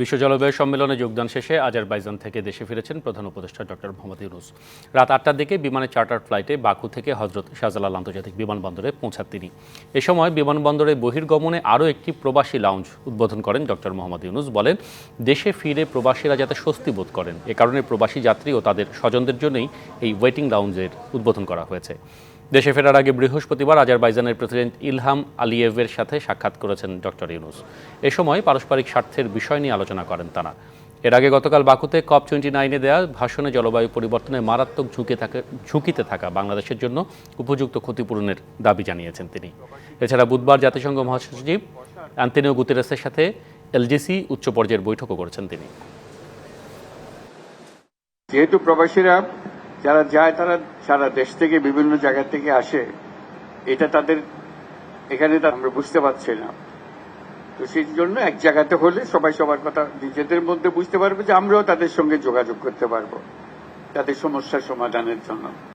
বিশ্ব জলবায়ু সম্মেলনে যোগদান শেষে আজারবাইজান থেকে দেশে ফিরেছেন প্রধান উপদেষ্টা ডক্টর মোহাম্মদ ইউনুস। রাত আটটার দিকে বিমানে চার্টার ফ্লাইটে বাকু থেকে হজরত শাহজালাল আন্তর্জাতিক বিমানবন্দরে পৌঁছান তিনি। এ সময় বিমানবন্দরে বহির্গমনে আরও একটি প্রবাসী লাউঞ্জ উদ্বোধন করেন ডক্টর মোহাম্মদ ইউনুস, বলেন, দেশে ফিরে প্রবাসীরা যাতে স্বস্তি বোধ করেন। এ কারণে প্রবাসী যাত্রী ও তাদের স্বজনদের জন্যই এই ওয়েটিং লাউঞ্জের উদ্বোধন করা হয়েছে। দেশে ফেরার আগে বৃহস্পতিবার আজারবাইজানের প্রেসিডেন্ট ইলহাম আলিয়েভের সাথে সাক্ষাৎ করেছেন ডক্টর ইউনুস। এ সময় পারস্পরিক স্বার্থের বিষয় নিয়ে আলোচনা করেন তারা। এর আগে গতকাল বাকুতে কপ টোয়েন্টি নাইনে দেওয়া ভাষণে জলবায়ু পরিবর্তনে মারাত্মক ঝুঁকে থাকে ঝুঁকিতে থাকা বাংলাদেশের জন্য উপযুক্ত ক্ষতিপূরণের দাবি জানিয়েছেন তিনি। এছাড়া বুধবার জাতিসংঘ মহাসচিব অ্যান্টনিও গুতেরেসের সাথে এলজিসি উচ্চ পর্যায়ের বৈঠকও করেছেন তিনি। যেহেতু প্রবাসীরা যারা যায় তারা সারা দেশ থেকে, বিভিন্ন জায়গা থেকে আসে। এটা তাদের, এখানে আমরা বুঝতে পারছি না। তো সেই জন্য এক জায়গাতে হলে সবাই সবার কথা নিজেদের মধ্যে বুঝতে পারবে যে আমরাও তাদের সঙ্গে যোগাযোগ করতে পারব, তাদের সমস্যার সমাধানের জন্য।